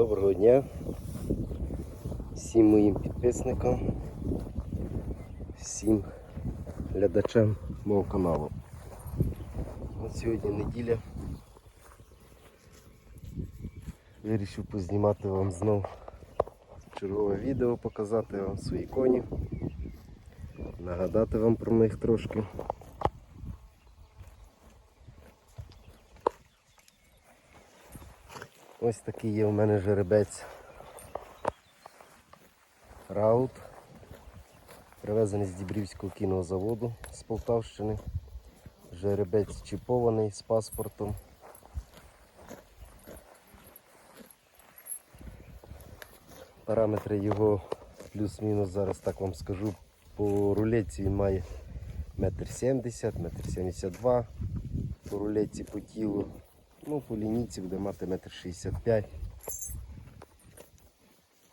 Доброго дня всім моїм підписникам, всім глядачам мого каналу. От сьогодні неділя. Вирішив познімати вам знов чергове відео, показати вам свої коні, нагадати вам про них трошки. Ось такий є у мене жеребець Раут. Привезений з Дібрівського кінозаводу з Полтавщини. Жеребець чіпований з паспортом. Параметри його плюс-мінус зараз так вам скажу. По рулетці він має 1,70 м, 1,72 м. По рулетці по тілу Ну, по лінійці буде мати 1,65 м.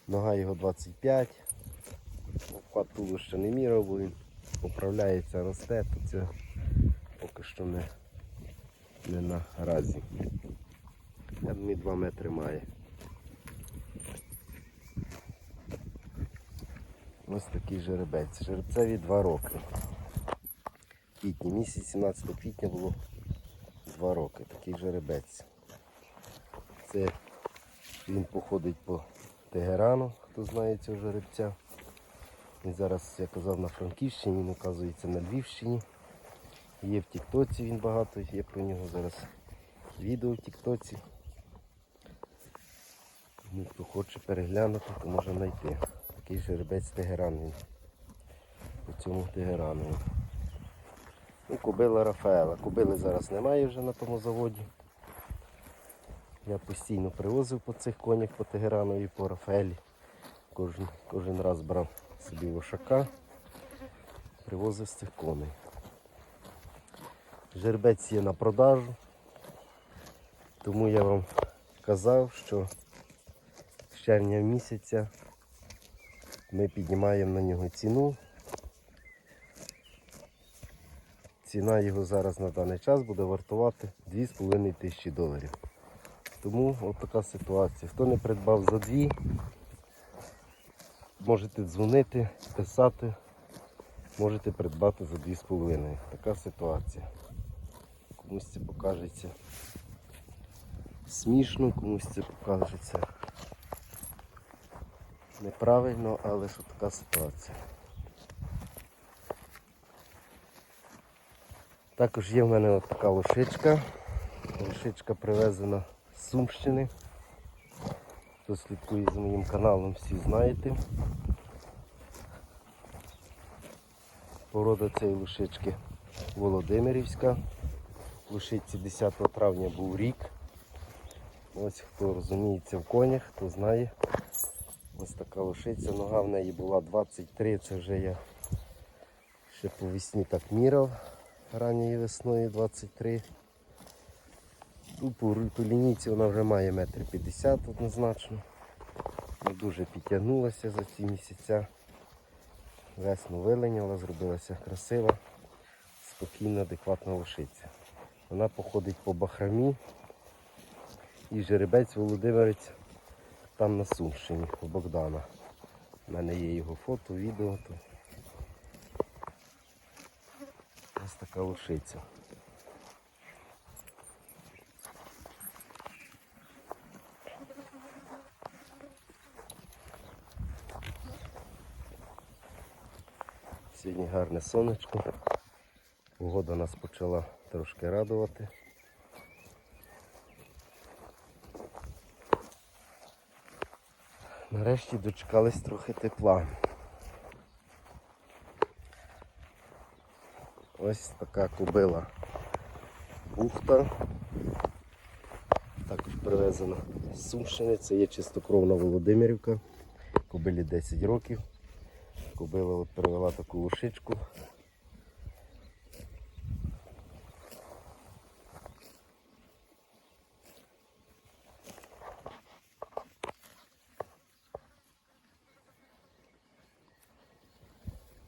Нога його 25. Впад тулу ще не міряв, бо він поправляється, росте, то це поки що не, не на разі. Я думаю, 2 метри має. Ось такий жеребець. Жеребцеві 2 роки. Квітні, місяць 17 квітня було 2 роки, такий жеребець. Це він походить по Тегерану, хто знає цього жеребця. Він зараз, я казав, на Франківщині, він оказується на Львівщині. Є в Тіктоці він багато, є про нього зараз відео в Тіктоці. Ну, хто хоче переглянути, то може знайти. Такий жеребець Тегеран він. По цьому Тегерану. Ну, кобила Рафаела. Кобили зараз немає вже на тому заводі. Я постійно привозив по цих конях по Тегерану і по Рафаелі. Кожен, кожен раз брав собі лошака, привозив з цих коней. Жербець є на продажу, тому я вам казав, що з червня місяця ми піднімаємо на нього ціну. Ціна його зараз на даний час буде вартувати 2,5 тисячі доларів. Тому от така ситуація. Хто не придбав за дві, можете дзвонити, писати, можете придбати за 2,5. Така ситуація. Комусь це покажеться смішно, комусь це покажеться неправильно, але що така ситуація. Також є в мене от така лошичка. Лошичка привезена з Сумщини. Хто слідкує за моїм каналом, всі знаєте. Порода цієї лошички Володимирівська. Лошиці 10 травня був рік. Ось хто розуміється в конях, хто знає. Ось така лошиця. Нога в неї була 23, це вже я ще по весні так міряв ранньою весною 23. Ну, по, лінійці вона вже має метр 50 однозначно. Дуже підтягнулася за ці місяця. Весну вилиняла, зробилася красива, спокійна, адекватна лошиця. Вона походить по бахрамі і жеребець Володимирець там на Сумщині у Богдана. У мене є його фото, відео. То Ось така лошиця. Сьогодні гарне сонечко. Погода нас почала трошки радувати. Нарешті дочекались трохи тепла. Ось така кобила бухта. Також привезена з Сумщини. Це є чистокровна Володимирівка. Кобилі 10 років. Кобила от привела таку лошичку.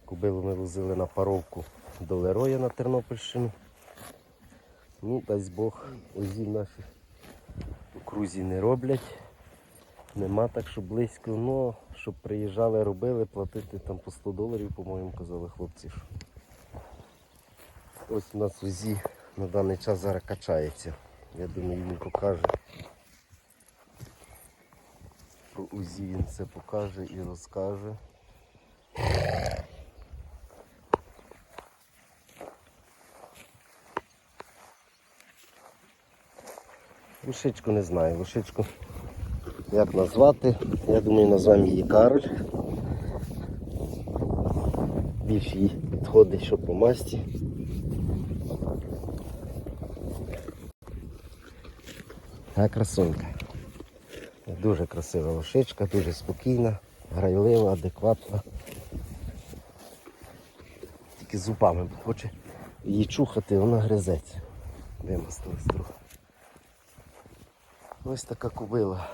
Кобилу ми возили на паровку до Лероя на Тернопільщину. Ну, дасть Бог, озів наші у крузі не роблять. Нема так, що близько, ну, щоб приїжджали, робили, платити там по 100 доларів, по-моєму, казали хлопці. Ось у нас УЗІ на даний час зараз качається. Я думаю, він покаже. Про УЗІ він це покаже і розкаже. Лошичку не знаю, лошичку як назвати. Я думаю, назвемо її Кароль. Більш їй підходить, що по масті. А красунька. Дуже красива лошичка, дуже спокійна, грайлива, адекватна. Тільки зубами хоче її чухати, вона гризеться. Вимастилась трохи. Ось така кубила.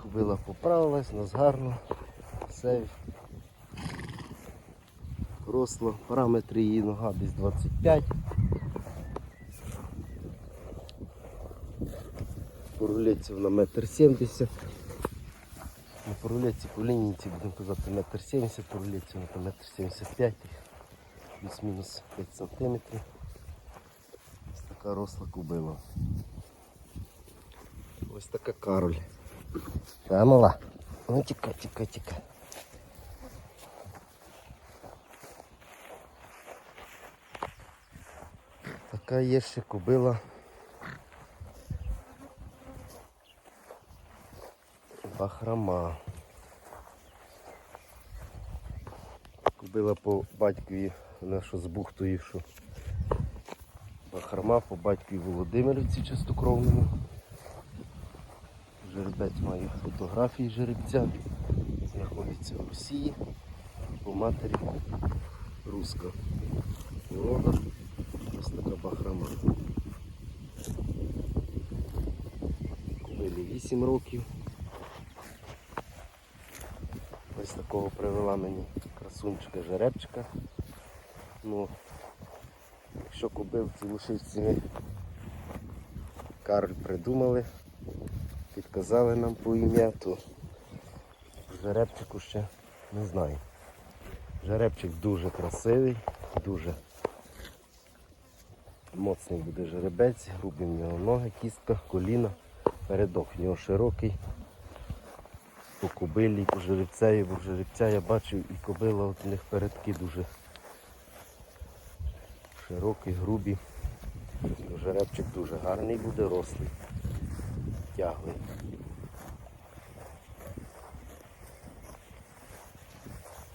Кубила поправилась, нас гарно. Все. Росло. Параметри її нога десь 25. По рулеці вона метр сімдесят. Ну, по рулеці, по лінійці будемо казати метр сімдесят, по рулеці вона там метр сімдесят п'ять, плюс-мінус 5 сантиметрів. Ось така росла кубила. Ось така кароль. Та мала. Ну тікай, тікай, тікай. Така є ще кобила. Бахрама. Кобила по батькові, що з бухтою, що Бахрама по батькові Володимирівці чистокровному. Жеребець має фотографії жеребця. Знаходиться в Росії. По матері руска. Порода. Ось така бахрама. Кобилі 8 років. Ось такого привела мені красунчика жеребчика. Ну, якщо кобилці лишивці ми Карль придумали, підказали нам по ім'я, то жеребчику ще не знаю. Жеребчик дуже красивий, дуже моцний буде жеребець, грубі в нього ноги, кістка, коліна, передок в нього широкий. По кобилі, по жеребцеві, бо жеребця я бачив і кобила от у них передки дуже широкі, грубі. Жеребчик дуже гарний буде, рослий, тяглий.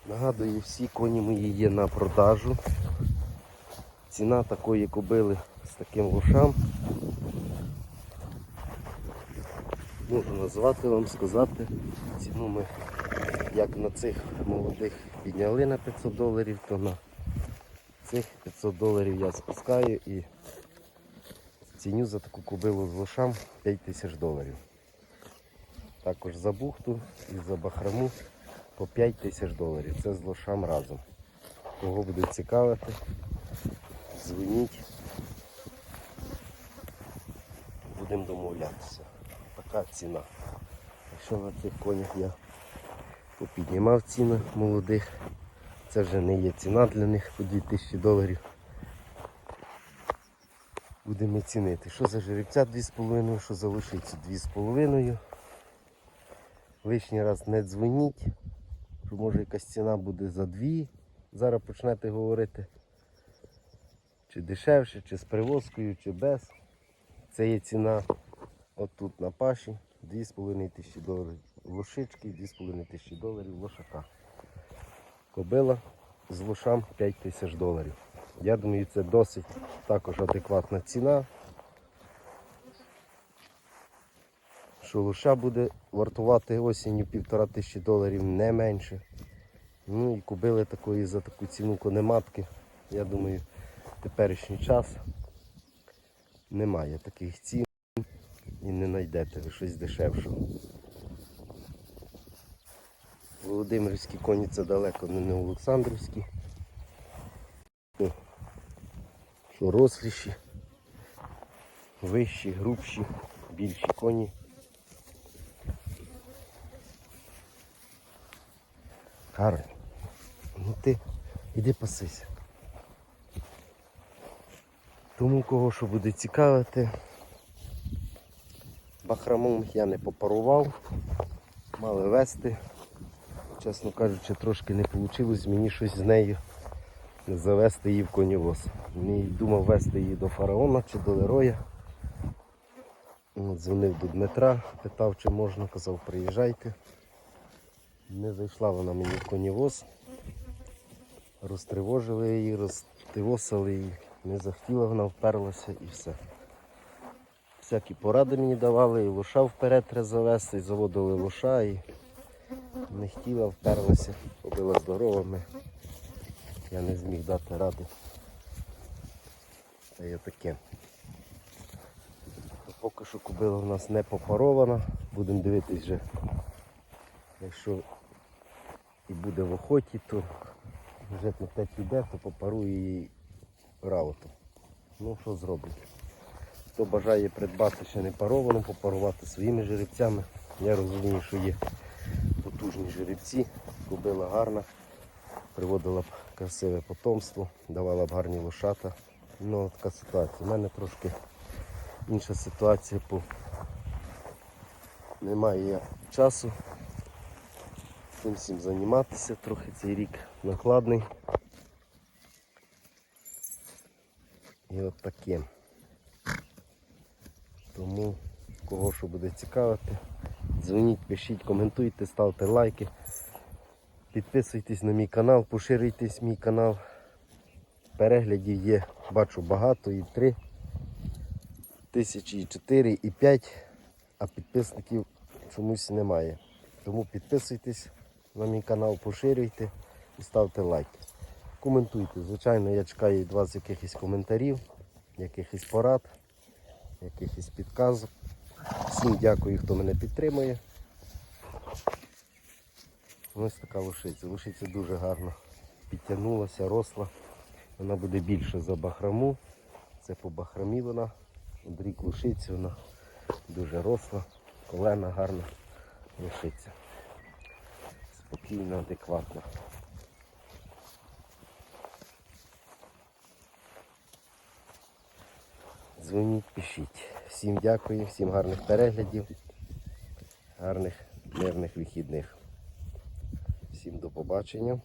Нагадую, всі коні мої є на продажу. Ціна такої кобили з таким лошам. Можу назвати вам, сказати. Ціну ми як на цих молодих підняли на 500 доларів, то на цих 500 доларів я спускаю і ціню за таку кобилу з лошам 5 тисяч доларів. Також за бухту і за бахраму по 5 тисяч доларів. Це з лошам разом. Кого буде цікавити, дзвоніть. Будемо домовлятися. Така ціна. Якщо на цих конях я попіднімав ціни молодих, це вже не є ціна для них по 2000 доларів. Будемо цінити. Що за жеребця 2,5, що за лошицю 2,5. Лишній раз не дзвоніть, може якась ціна буде за 2. Зараз почнете говорити. Чи дешевше, чи з привозкою, чи без. Це є ціна отут на паші 2,5 тисячі доларів лошички, 2,5 тисячі доларів лошака. Кобила з лошам 5 тисяч доларів. Я думаю, це досить також адекватна ціна. Що лоша буде вартувати осінню півтора тисячі доларів не менше. Ну і купили такої за таку ціну конематки. Я думаю, теперішній час немає таких цін і не знайдете ви щось дешевшого. Володимирські коні це далеко не Олександрівські. Що росліші, вищі, грубші, більші коні. Гарно. Ну ти іди пасись. Тому кого що буде цікавити. Бахрамом я не попарував. Мали вести. Чесно кажучи, трошки не вийшло мені щось з нею завести її в конівоз. Мені думав вести її до фараона чи до Лероя. Дзвонив до Дмитра, питав, чи можна, казав, приїжджайте. Не зайшла вона мені в конівоз. Розтривожили її, розтивосили її. Не захотіла, вона вперлася і все. Всякі поради мені давали, і лоша вперед треба завести, і заводили лоша, і не хотіла, вперлася, побила здоровими. Я не зміг дати ради. Та є таке. Поки що кобила в нас не попарована. Будемо дивитись вже. Якщо і буде в охоті, то вже на те піде, то попарую її раутом. Ну що зроблю. Хто бажає придбати ще не паровану, попарувати своїми жеребцями. Я розумію, що є потужні жеребці, кобила гарна, приводила б красиве потомство, давала б гарні лошата. Ну, така ситуація. У мене трошки інша ситуація, бо немає часу цим всім займатися. Трохи цей рік накладний. І от таке. Тому кого що буде цікавити, дзвоніть, пишіть, коментуйте, ставте лайки. Підписуйтесь на мій канал, поширюйтесь мій канал. Переглядів є, бачу багато, і 3 тисячі, і 4, і 5, а підписників чомусь немає. Тому підписуйтесь на мій канал, поширюйте і ставте лайки. Коментуйте. Звичайно, я чекаю від вас якихось коментарів, якихось порад, якихось підказок. Всім дякую, хто мене підтримує. Ось така лошиця. Лошиця дуже гарно підтягнулася, росла. Вона буде більше за бахраму. Це по бахрамі вона. Дрік лошиці, вона дуже росла, колена гарна лошиця. Спокійна, адекватно. Дзвоніть, пишіть. Всім дякую, всім гарних переглядів, гарних мирних вихідних. Всім до побачення.